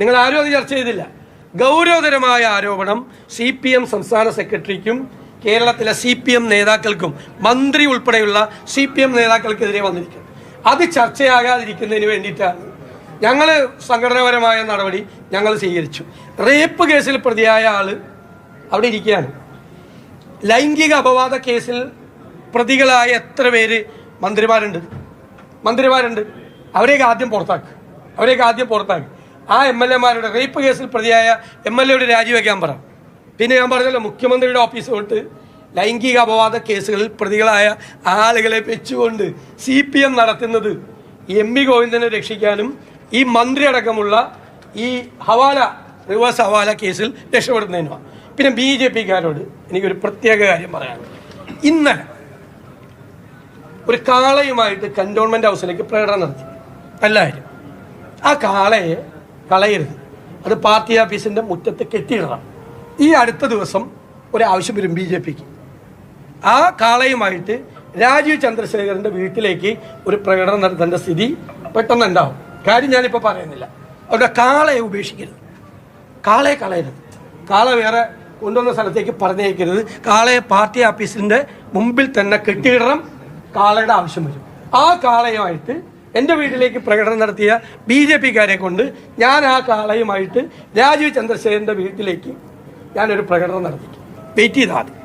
നിങ്ങൾ ആരും അത് ചർച്ച ചെയ്തില്ല. ഗൗരവതരമായ ആരോപണം സി പി എം സംസ്ഥാന സെക്രട്ടറിക്കും കേരളത്തിലെ സി പി എം നേതാക്കൾക്കും മന്ത്രി ഉൾപ്പെടെയുള്ള സി പി എം നേതാക്കൾക്കെതിരെ വന്നിരിക്കുന്നു അത് ചർച്ചയാകാതിരിക്കുന്നതിന് വേണ്ടിയിട്ടാണ് ഞങ്ങൾ സംഘടനാപരമായ നടപടി ഞങ്ങൾ സ്വീകരിച്ചു. റേപ്പ് കേസിൽ പ്രതിയായ ആൾ അവിടെ ഇരിക്കുകയാണ്. ലൈംഗിക അപവാദ കേസിൽ പ്രതികളായ എത്ര പേര് മന്ത്രിമാരുണ്ട്? മന്ത്രിമാരുണ്ട്. അവരെയൊക്കെ ആദ്യം പുറത്താക്കുക അവരെയൊക്കെ ആദ്യം പുറത്താക്കുക ആ എം എൽ എമാരുടെ റേപ്പ് കേസിൽ പ്രതിയായ എം എൽ എയുടെ രാജിവെക്കാൻ പറ. പിന്നെ ഞാൻ പറഞ്ഞല്ലോ മുഖ്യമന്ത്രിയുടെ ഓഫീസ് തൊട്ട് ലൈംഗിക അപവാദ കേസുകളിൽ പ്രതികളായ ആളുകളെ വെച്ചുകൊണ്ട് സി പി എം നടത്തുന്നത് എം വി ഗോവിന്ദനെ രക്ഷിക്കാനും ഈ മന്ത്രി അടക്കമുള്ള ഈ ഹവാല റിവേഴ്സ് ഹവാല കേസിൽ രക്ഷപ്പെടുന്നതിനുമാണ് പിന്നെ ബി ജെ പിക്കാരോട് എനിക്കൊരു പ്രത്യേക കാര്യം പറയാനുണ്ട് ഇന്നലെ ഒരു കാളയുമായിട്ട് കന്റോൺമെന്റ് ഹൗസിലേക്ക് പ്രകടനം നടത്തി. എല്ലാവരും ആ കാളയെ കളയരുത്. അത് പാർട്ടി ഓഫീസിന്റെ മുറ്റത്ത് കെട്ടിയിടണം. ഈ അടുത്ത ദിവസം ഒരാവശ്യം വരും ബി ജെ പിക്ക്. ആ കാളയുമായിട്ട് രാജീവ് ചന്ദ്രശേഖരന്റെ വീട്ടിലേക്ക് ഒരു പ്രകടനം നടത്തേണ്ട സ്ഥിതി പെട്ടെന്ന് ഉണ്ടാവും. കാര്യം ഞാനിപ്പോൾ പറയുന്നില്ല. അവിടെ കാളയെ ഉപേക്ഷിക്കരുത്. കാളയെ കളയരുത്. കാള വേറെ കൊണ്ടുവന്ന സ്ഥലത്തേക്ക് പറഞ്ഞേക്കരുത് കാളയെ പാർട്ടി ഓഫീസിന്റെ മുമ്പിൽ തന്നെ കെട്ടിയിടണം. കാളയുടെ ആവശ്യം വരും. ആ കാളയുമായിട്ട് എന്റെ വീട്ടിലേക്ക് പ്രകടനം നടത്തിയ ബി ജെ പിക്കാരെ കൊണ്ട് ഞാൻ ആ കാളയുമായിട്ട് രാജീവ് ചന്ദ്രശേഖരന്റെ വീട്ടിലേക്ക് ഞാനൊരു പ്രകടനം നടത്തി. വെയിറ്റ് ചെയ്താൽ